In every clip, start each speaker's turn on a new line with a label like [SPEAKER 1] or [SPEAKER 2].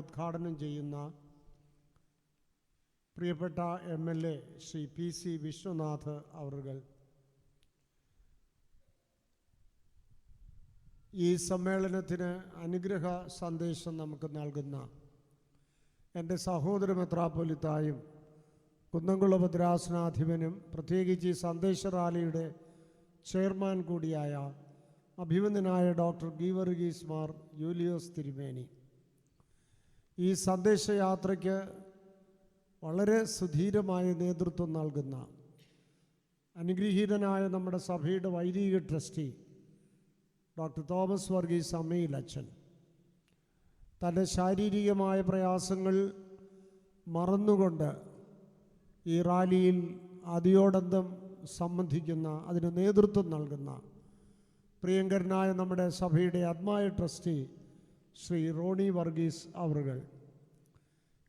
[SPEAKER 1] ഉദ്ഘാടനം ചെയ്യുന്ന പ്രിയപ്പെട്ട M L A Shri P C Vishwanath അവറുകൾ ഈ സമ്മേളനത്തിന് അനുഗ്രഹ സന്ദേശം നമുക്ക് നൽകുന്ന എന്റെ സഹോദര മെത്രാപ്പൊലിത്തായും കുന്നംകുള ഭദ്രാസനാധിപനും പ്രത്യേകിച്ച് ഈ സന്ദേശ റാലിയുടെ ചെയർമാൻ കൂടിയായ അഭിമന്യനായ ഡോക്ടർ ഗീവർഗീസ് മാർ യൂലിയോസ് തിരുമേനി. ഈ സന്ദേശയാത്രയ്ക്ക് വളരെ സുധീരമായ നേതൃത്വം നൽകുന്ന അനുഗ്രഹീതനായ നമ്മുടെ സഭയുടെ വൈദിക ട്രസ്റ്റി ഡോക്ടർ തോമസ് വർഗീസ് അമ്മയിൽ അച്ഛൻ. തന്റെ ശാരീരികമായ പ്രയാസങ്ങൾ മറന്നുകൊണ്ട് ഈ റാലിയിൽ അതിയോടന്തം സംബന്ധിക്കുന്ന അതിന് നേതൃത്വം നൽകുന്ന പ്രിയങ്കരനായ നമ്മുടെ സഭയുടെ ആത്മായ ട്രസ്റ്റി ശ്രീ റോണി വർഗീസ് അവറുകൾ.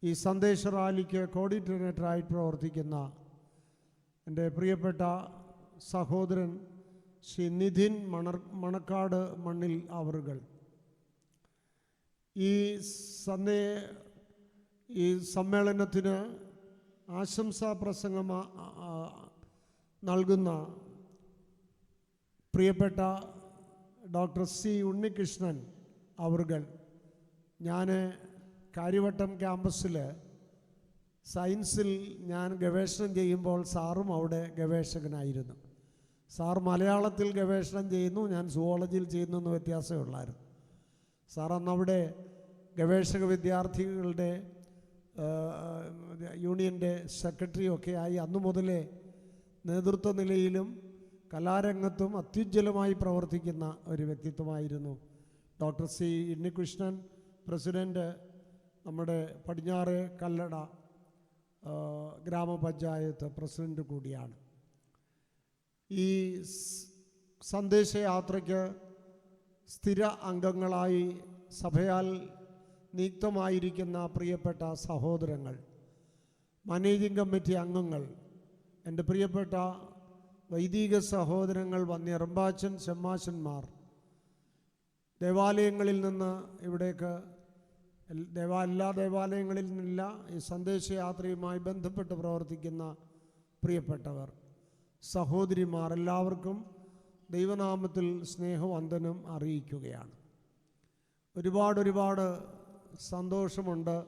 [SPEAKER 1] ഈ സന്ദേശ റാലിക്ക് കോർഡിനേറ്ററായി പ്രവർത്തിക്കുന്ന എന്റെ പ്രിയപ്പെട്ട സഹോദരൻ ശ്രീ നിധിൻ മണർ മണക്കാട് മണ്ണിൽ അവറുകൾ. ഈ സന്ദേ ഈ സമ്മേളനത്തിന് ആശംസാ പ്രസംഗം നൽകുന്ന പ്രിയപ്പെട്ട ഡോക്ടർ സി ഉണ്ണികൃഷ്ണൻ അവറുകൾ. ഞാൻ കാര്യവട്ടം ക്യാമ്പസിൽ സയൻസിൽ ഞാൻ ഗവേഷണം ചെയ്യുമ്പോൾ സാറും അവിടെ ഗവേഷകനായിരുന്നു. സാർ മലയാളത്തിൽ ഗവേഷണം ചെയ്യുന്നു ഞാൻ സുവോളജിയിൽ ചെയ്യുന്നു എന്ന് വ്യത്യാസമേ ഉള്ളായിരുന്നു. സാർ അന്നവിടെ ഗവേഷക വിദ്യാർത്ഥികളുടെ യൂണിയന്റെ സെക്രട്ടറി ഒക്കെ ആയി. അന്നു മുതലേ നേതൃത്വ നിലയിലും കലാരംഗത്തും അത്യുജ്വലമായി പ്രവർത്തിക്കുന്ന ഒരു വ്യക്തിത്വമായിരുന്നു ഡോക്ടർ സി ഉണ്ണികൃഷ്ണൻ പ്രസിഡന്റ് നമ്മുടെ പടിഞ്ഞാറ് കല്ലട ഗ്രാമപഞ്ചായത്ത് പ്രസിഡന്റ് കൂടിയാണ്. ഈ സന്ദേശയാത്രയ്ക്ക് സ്ഥിര അംഗങ്ങളായി സഭയാൽ നിയുക്തമായിരിക്കുന്ന പ്രിയപ്പെട്ട സഹോദരങ്ങൾ മാനേജിംഗ് കമ്മിറ്റി അംഗങ്ങൾ എന്റെ പ്രിയപ്പെട്ട വൈദിക സഹോദരങ്ങൾ വന്നിറമ്പാച്ചൻ ചെമ്മാശന്മാർ ദേവാലയങ്ങളിൽ നിന്ന് ഇവിടേക്ക് ദേവാ എല്ലാ ദേവാലയങ്ങളിൽ നിന്നില്ല ഈ സന്ദേശയാത്രയുമായി ബന്ധപ്പെട്ട് പ്രവർത്തിക്കുന്ന പ്രിയപ്പെട്ടവർ സഹോദരിമാർ എല്ലാവർക്കും ദൈവനാമത്തിൽ സ്നേഹവന്ദനം അറിയിക്കുകയാണ്. ഒരുപാട് ഒരുപാട് സന്തോഷമുണ്ട്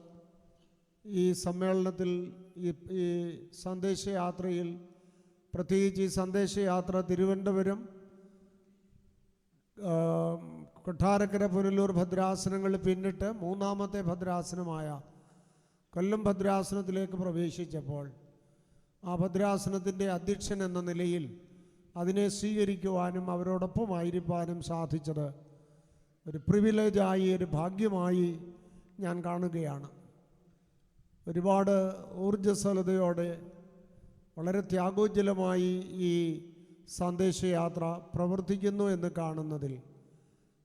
[SPEAKER 1] ഈ സമ്മേളനത്തിൽ ഈ ഈ സന്ദേശയാത്രയിൽ. പ്രത്യേകിച്ച് ഈ സന്ദേശയാത്ര തിരുവനന്തപുരം കൊട്ടാരക്കര പുനലൂർ ഭദ്രാസനങ്ങൾ പിന്നിട്ട് മൂന്നാമത്തെ ഭദ്രാസനമായ കൊല്ലം ഭദ്രാസനത്തിലേക്ക് പ്രവേശിച്ചപ്പോൾ ആ ഭദ്രാസനത്തിന്റെ അധ്യക്ഷൻ എന്ന നിലയിൽ അതിനെ സ്വീകരിക്കുവാനും അവരോടൊപ്പം അവരോടൊപ്പമായിരിക്കാനും സാധിച്ചത് ഒരു പ്രിവിലേജായി ഒരു ഭാഗ്യമായി ഞാൻ കാണുകയാണ്. ഒരുപാട് ഊർജസ്വലതയോടെ വളരെ ത്യാഗോജ്വലമായി ഈ സന്ദേശയാത്ര പ്രവർത്തിക്കുന്നു എന്ന് കാണുന്നതിൽ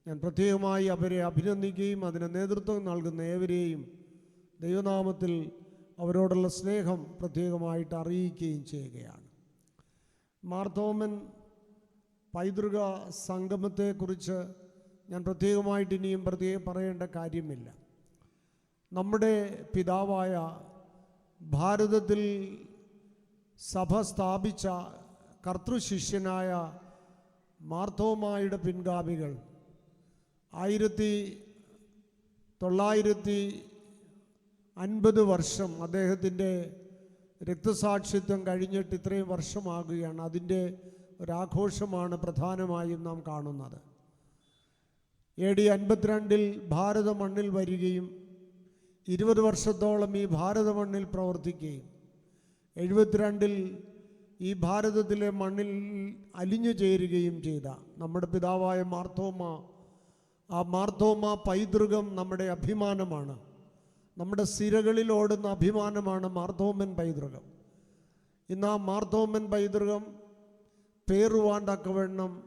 [SPEAKER 1] ഞാൻ പ്രത്യേകമായി അവരെ അഭിനന്ദിക്കുകയും അതിന് നേതൃത്വം നൽകുന്ന ഏവരെയും ദൈവനാമത്തിൽ അവരോടുള്ള സ്നേഹം പ്രത്യേകമായിട്ട് അറിയിക്കുകയും ചെയ്യുകയാണ്. മാർത്തോമൻ പൈതൃക സംഗമത്തെക്കുറിച്ച് ഞാൻ പ്രത്യേകമായിട്ട് ഇനിയും പ്രത്യേകം പറയേണ്ട കാര്യമില്ല. നമ്മുടെ പിതാവായ ഭാരതത്തിൽ സഭ സ്ഥാപിച്ച കർത്തൃശിഷ്യനായ മാർത്തോമായുടെ പിൻഗാമികൾ ആയിരത്തി തൊള്ളായിരത്തി അൻപത് വർഷം അദ്ദേഹത്തിന്റെ രക്തസാക്ഷിത്വം കഴിഞ്ഞിട്ട് ഇത്രയും വർഷമാകുകയാണ്. അതിന്റെ ഒരാഘോഷമാണ് പ്രധാനമായും നാം കാണുന്നത്. എ ഡി അൻപത്തിരണ്ടിൽ ഭാരത മണ്ണിൽ വരികയും ഇരുപത് വർഷത്തോളം ഈ ഭാരത മണ്ണിൽ പ്രവർത്തിക്കുകയും എഴുപത്തിരണ്ടിൽ ഈ ഭാരതത്തിലെ മണ്ണിൽ അലിഞ്ഞു ചേരുകയും ചെയ്ത നമ്മുടെ പിതാവായ മാർത്തോമ ആ മാർത്തോമ പൈതൃകം നമ്മുടെ അഭിമാനമാണ്. നമ്മുടെ സിരകളിൽ ഓടുന്ന അഭിമാനമാണ് മാർത്തോമൻ പൈതൃകം. ഇന്ന് ആ മാർത്തോമൻ പൈതൃകം പേറുവാണ്ടക്കവണ്ണം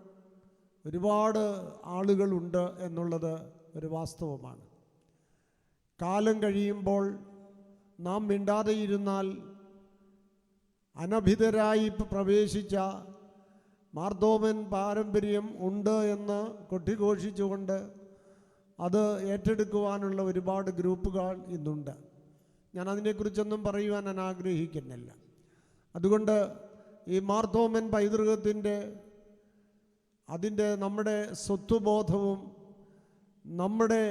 [SPEAKER 1] ഒരുപാട് ആളുകളുണ്ട് എന്നുള്ളത് ഒരു വാസ്തവമാണ്. കാലം കഴിയുമ്പോൾ നാം മിണ്ടാതെ ഇരുന്നാൽ അനഭിതരായി പ്രവേശിച്ച മാർദോമൻ പാരമ്പര്യം ഉണ്ട് എന്ന് കൊട്ടിഘോഷിച്ചുകൊണ്ട് അത് ഏറ്റെടുക്കുവാനുള്ള ഒരുപാട് ഗ്രൂപ്പുകൾ ഇന്നുണ്ട്. ഞാൻ അതിനെക്കുറിച്ചൊന്നും പറയുവാൻ ഞാൻ ആഗ്രഹിക്കുന്നില്ല. അതുകൊണ്ട് ഈ മാർത്തോമൻ പൈതൃകത്തിന്റെ അതിന്റെ നമ്മുടെ സ്വത്വബോധവും നമ്മുടെ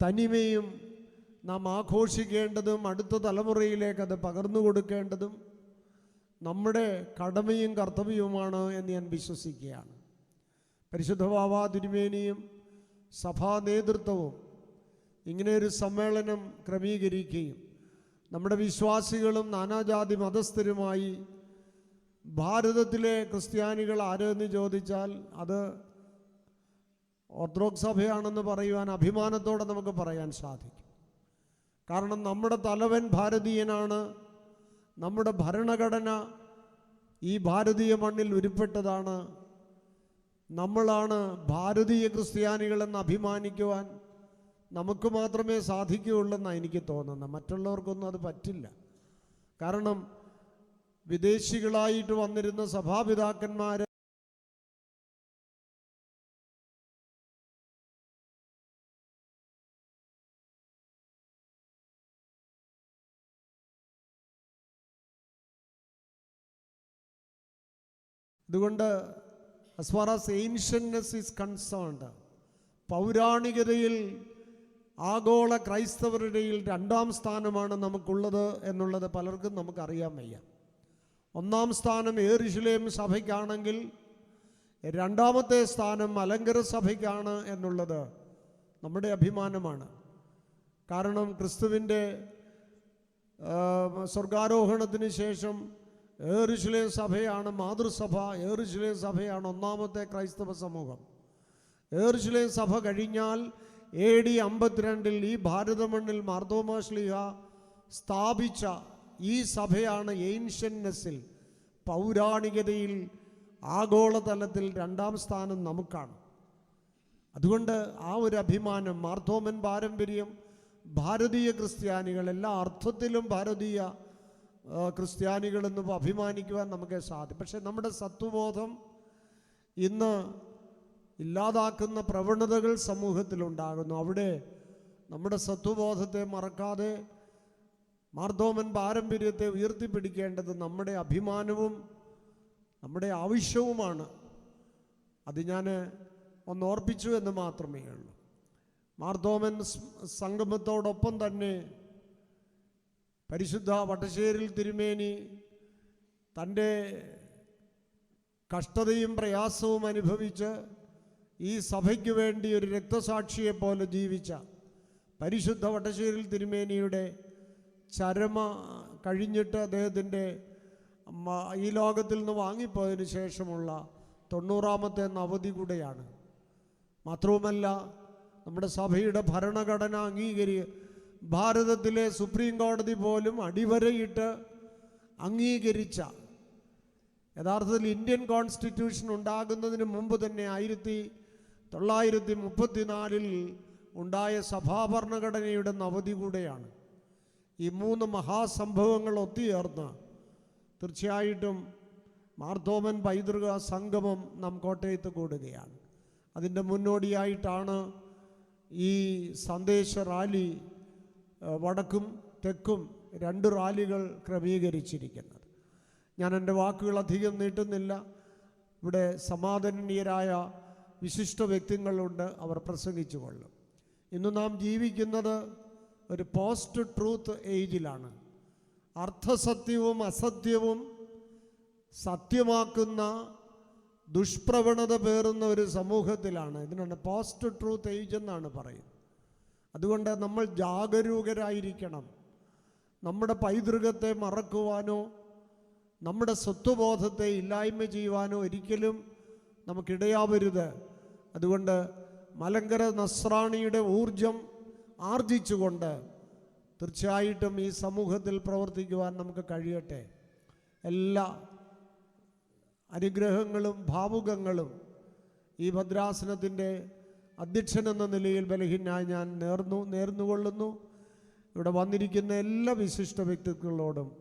[SPEAKER 1] തനിമയും നാം ആഘോഷിക്കേണ്ടതും അടുത്ത തലമുറയിലേക്ക് അത് പകർന്നു കൊടുക്കേണ്ടതും നമ്മുടെ കടമയും കർത്തവ്യവുമാണ് എന്ന് ഞാൻ വിശ്വസിക്കുകയാണ്. പരിശുദ്ധ ബാബാ തിരുമേനിയും സഭാ നേതൃത്വവും ഇങ്ങനെ ഒരു സമ്മേളനം ക്രമീകരിക്കുകയും നമ്മുടെ വിശ്വാസികളും നാനാജാതി മതസ്ഥരുമായി ഭാരതത്തിലെ ക്രിസ്ത്യാനികൾ ആരെന്ന് ചോദിച്ചാൽ അത് ഓർത്തഡോക്സ് സഭയാണെന്ന് പറയുവാൻ അഭിമാനത്തോടെ നമുക്ക് പറയാൻ സാധിക്കും. കാരണം നമ്മുടെ തലവൻ ഭാരതീയനാണ്. നമ്മുടെ ഭരണഘടന ഈ ഭാരതീയ മണ്ണിൽ ഉരുപ്പെട്ടതാണ്. നമ്മളാണ് ഭാരതീയ ക്രിസ്ത്യാനികളെന്ന് അഭിമാനിക്കുവാൻ നമുക്ക് മാത്രമേ സാധിക്കുകയുള്ളെന്നാണ് എനിക്ക് തോന്നുന്നത്. മറ്റുള്ളവർക്കൊന്നും അത് പറ്റില്ല. കാരണം വിദേശികളായിട്ട് വന്നിരുന്ന സഭാപിതാക്കന്മാർ അതുകൊണ്ട് as far as ancients is concerned പൗരാണികതയിൽ ആഗോള ക്രൈസ്തവരുടെയിൽ രണ്ടാം സ്ഥാനമാണ് നമുക്കുള്ളത് എന്നുള്ളത് പലർക്കും നമുക്കറിയാൻ വയ്യ. ഒന്നാം സ്ഥാനം ഏറിശിലേം സഭയ്ക്കാണെങ്കിൽ രണ്ടാമത്തെ സ്ഥാനം അലങ്കര സഭയ്ക്കാണ് എന്നുള്ളത് നമ്മുടെ അഭിമാനമാണ്. കാരണം ക്രിസ്തുവിന്റെ സ്വർഗാരോഹണത്തിന് ശേഷം ഏറുശിലേം സഭയാണ് മാതൃസഭ ഏറിശിലേ സഭയാണ് ഒന്നാമത്തെ ക്രൈസ്തവ സമൂഹം. ഏറിശിലേ സഭ കഴിഞ്ഞാൽ എ ഡി അമ്പത്തിരണ്ടിൽ ഈ ഭാരതമണ്ണിൽ മാർദോമാശ്ലിഹ സ്ഥാപിച്ച ഈ സഭയാണ് ഏൻഷ്യൻനെസ്സിൽ പൗരാണികതയിൽ ആഗോളതലത്തിൽ രണ്ടാം സ്ഥാനം നമുക്കാണ്. അതുകൊണ്ട് ആ ഒരു അഭിമാനം മാർത്തോമൻ പാരമ്പര്യം ഭാരതീയ ക്രിസ്ത്യാനികൾ എല്ലാ അർത്ഥത്തിലും ഭാരതീയ ക്രിസ്ത്യാനികളെന്ന് അഭിമാനിക്കുവാൻ നമുക്ക് സാധിക്കും. പക്ഷെ നമ്മുടെ സത്വബോധം ഇന്ന് ഇല്ലാതാക്കുന്ന പ്രവണതകൾ സമൂഹത്തിലുണ്ടാകുന്നു. അവിടെ നമ്മുടെ സത്വബോധത്തെ മറക്കാതെ മാർദ്ദോമൻ പാരമ്പര്യത്തെ ഉയർത്തിപ്പിടിക്കേണ്ടത് നമ്മുടെ അഭിമാനവും നമ്മുടെ ആവശ്യവുമാണ്. അത് ഞാൻ ഒന്ന് ഓർപ്പിച്ചു എന്ന് മാത്രമേ ഉള്ളൂ. മാർദ്ദോമൻ സംഗമത്തോടൊപ്പം തന്നെ പരിശുദ്ധ വട്ടശ്ശേരിൽ തിരുമേനി തന്റെ കഷ്ടതയും പ്രയാസവും അനുഭവിച്ച് ഈ സഭയ്ക്ക് വേണ്ടി ഒരു രക്തസാക്ഷിയെപ്പോലെ ജീവിച്ച പരിശുദ്ധ വട്ടശ്ശേരിൽ തിരുമേനിയുടെ ചരമ കഴിഞ്ഞിട്ട് അദ്ദേഹത്തിന്റെ ഈ ലോകത്തിൽ നിന്ന് വാങ്ങിപ്പോയതിന് ശേഷമുള്ള തൊണ്ണൂറാമത്തെ നവതി കൂടെയാണ്. മാത്രവുമല്ല നമ്മുടെ സഭയുടെ ഭരണഘടന അംഗീകരി ഭാരതത്തിലെ സുപ്രീം കോടതി പോലും അടിവരയിട്ട് അംഗീകരിച്ച യഥാർത്ഥത്തിൽ ഇന്ത്യൻ കോൺസ്റ്റിറ്റ്യൂഷൻ ഉണ്ടാകുന്നതിന് മുമ്പ് തന്നെ ആയിരത്തി തൊള്ളായിരത്തി മുപ്പത്തിനാലിൽ ഉണ്ടായ സഭാഭരണഘടനയുടെ നവതി കൂടെയാണ്. ഈ മൂന്ന് മഹാസംഭവങ്ങൾ ഒത്തുചേർന്ന് തീർച്ചയായിട്ടും മാർത്തോമൻ പൈതൃക സംഗമം നാം കോട്ടയത്ത് കൂടുകയാണ്. അതിന്റെ മുന്നോടിയായിട്ടാണ് ഈ സന്ദേശ റാലി വടക്കും തെക്കും രണ്ട് റാലികൾ ക്രമീകരിച്ചിരിക്കുന്നത്. ഞാൻ എന്റെ വാക്കുകൾ അധികം നീട്ടുന്നില്ല. ഇവിടെ സമാധാനീയരായ വിശിഷ്ട വ്യക്തികളുണ്ട് അവർ പ്രസംഗിച്ചു കൊള്ളും. ഇന്ന് നാം ജീവിക്കുന്നത് ഒരു പോസ്റ്റ് ട്രൂത്ത് ഏജിലാണ് അർത്ഥസത്യവും അസത്യവും സത്യമാക്കുന്ന ദുഷ്പ്രവണത പേറുന്ന ഒരു സമൂഹത്തിലാണ്. ഇതിനാണ് പോസ്റ്റ് ട്രൂത്ത് ഏജ് എന്നാണ് പറയുന്നത്. അതുകൊണ്ട് നമ്മൾ ജാഗരൂകരായിരിക്കണം. നമ്മുടെ പൈതൃകത്തെ മറക്കുവാനോ നമ്മുടെ സ്വത്വബോധത്തെ ഇല്ലായ്മ ചെയ്യുവാനോ ഒരിക്കലും നമുക്കിടയാവരുത്. അതുകൊണ്ട് മലങ്കര നസ്രാണിയുടെ ഊർജം ആർജിച്ചുകൊണ്ട് തീർച്ചയായിട്ടും ഈ സമൂഹത്തിൽ പ്രവർത്തിക്കുവാൻ നമുക്ക് കഴിയട്ടെ. എല്ലാ അനുഗ്രഹങ്ങളും ഭാവുകങ്ങളും ഈ ഭദ്രാസനത്തിന്റെ അധ്യക്ഷൻ എന്ന നിലയിൽ ബലഹീനായി ഞാൻ നേർന്നു നേർന്നുകൊള്ളുന്നു. ഇവിടെ വന്നിരിക്കുന്ന എല്ലാ വിശിഷ്ട വ്യക്തിത്വങ്ങളോടും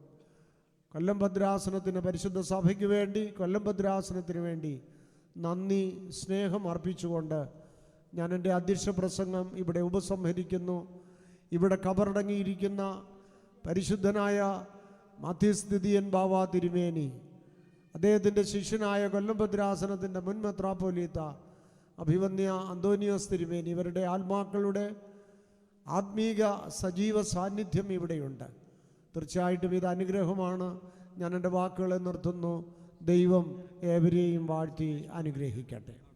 [SPEAKER 1] കൊല്ലം ഭദ്രാസനത്തിന് പരിശുദ്ധ സഭയ്ക്ക് വേണ്ടി കൊല്ലം ഭദ്രാസനത്തിന് വേണ്ടി നന്ദി സ്നേഹം അർപ്പിച്ചുകൊണ്ട് ഞാൻ എന്റെ അധ്യക്ഷ പ്രസംഗം ഇവിടെ ഉപസംഹരിക്കുന്നു. ഇവിടെ കബറടങ്ങിയിരിക്കുന്ന പരിശുദ്ധനായ മധ്യസ്ഥിതിയൻ ബാവ തിരുമേനി അദ്ദേഹത്തിന്റെ ശിഷ്യനായ കൊല്ലം ഭദ്രാസനത്തിന്റെ മുൻ മെത്രാപ്പോലീത്ത അഭിവന്യ അന്തോനിയോസ് തിരുമേനി ഇവരുടെ ആത്മാക്കളുടെ ആത്മീക സജീവ സാന്നിധ്യം ഇവിടെയുണ്ട്. തീർച്ചയായിട്ടും ഇത് അനുഗ്രഹമാണ്. ഞാൻ എന്റെ വാക്കുകളെ നിർത്തുന്നു. ദൈവം ഏവരെയും വാഴ്ത്തി അനുഗ്രഹിക്കട്ടെ.